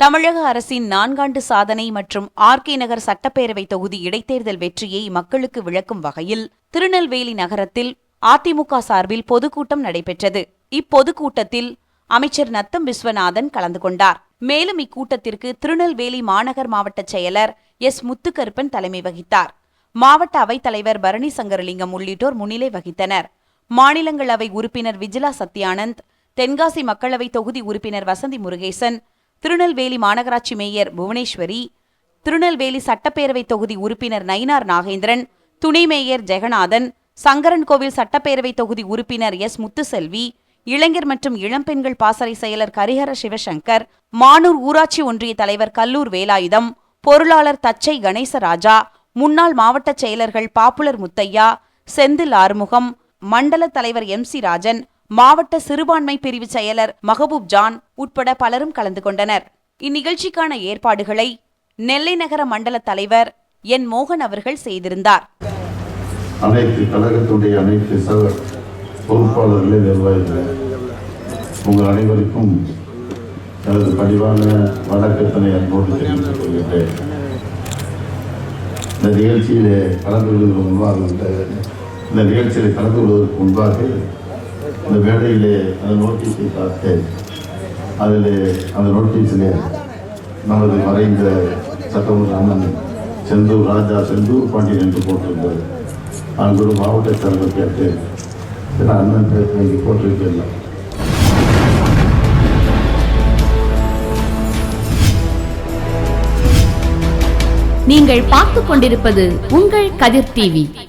தமிழக அரசின் நான்காண்டு சாதனை மற்றும் ஆர்கே நகர் சட்டப்பேரவை தொகுதி இடைத்தேர்தல் வெற்றியை மக்களுக்கு விளக்கும் வகையில் திருநெல்வேலி நகரத்தில் அதிமுக சார்பில் பொதுக்கூட்டம் நடைபெற்றது. இப்பொதுக்கூட்டத்தில் அமைச்சர் நத்தம் விஸ்வநாதன் கலந்து கொண்டார். மேலும் இக்கூட்டத்திற்கு திருநெல்வேலி மாநகர் மாவட்ட செயலர் எஸ் முத்துக்கருப்பன் தலைமை வகித்தார். மாவட்ட அவைத்தலைவர் பரணி சங்கரலிங்கம் உள்ளிட்டோர் முன்னிலை வகித்தனர். மாநிலங்களவை உறுப்பினர் விஜிலா சத்யானந்த் தென்காசி மக்களவை தொகுதி உறுப்பினர் வசந்தி முருகேசன் திருநெல்வேலி மாநகராட்சி மேயர் புவனேஸ்வரி திருநெல்வேலி சட்டப்பேரவை தொகுதி உறுப்பினர் நயினார் நாகேந்திரன் துணை மேயர் ஜெகநாதன் சங்கரன்கோவில் சட்டப்பேரவை தொகுதி உறுப்பினர் எஸ். முத்துசெல்வி இளைஞர் மற்றும் இளம்பெண்கள் பாசறை செயலர் கரிஹர சிவசங்கர் மானூர் ஊராட்சி ஒன்றிய தலைவர் கல்லூர் வேலாயுதம் பொருளாளர் தச்சை கணேசராஜா முன்னாள் மாவட்ட செயலர்கள் பாப்புலர் முத்தையா செந்தில் ஆறுமுகம் மண்டல தலைவர் எம். சி. ராஜன் மாவட்ட சிறுபான்மை பிரிவு செயலர் மஹபூப் ஜான் உட்பட பலரும் கலந்து கொண்டனர். இந்நிகழ்ச்சிக்கான ஏற்பாடுகளை நெல்லை நகர மண்டல தலைவர் என் மோகன் அவர்கள் செய்திருந்தார். அனைத்து கழகத்துடைய அனைத்து சக பொறுப்பாளர்களே நிர்வாகிகள் உங்கள் அனைவருக்கும் எனது பணிவான வணக்கத்தினை அன்போடு தெரிவித்துக் கொள்கின்றேன். இந்த நிகழ்ச்சியிலே கலந்து கொள்வதற்கு முன்பாக இந்த- இந்த நிகழ்ச்சியில் கலந்து கொள்வதற்கு முன்பாக இந்த மேடையிலே அந்த நோட்டீஸை பார்த்தேன் அதில் அந்த நோட்டீஸிலே நமது மறைந்த சட்டமன்ற அண்ணன் செந்தூர் ராஜா செந்தூர் பாண்டியன் என்று போட்டிருந்தது. நான் ஒரு மாவட்ட தலைவர் கேட்டேன் ஏன்னா அண்ணன் பேர் இங்கே போட்டிருக்கேன் நீங்கள் பார்த்துக் கொண்டிருப்பது உங்கள் கதிர் டிவி.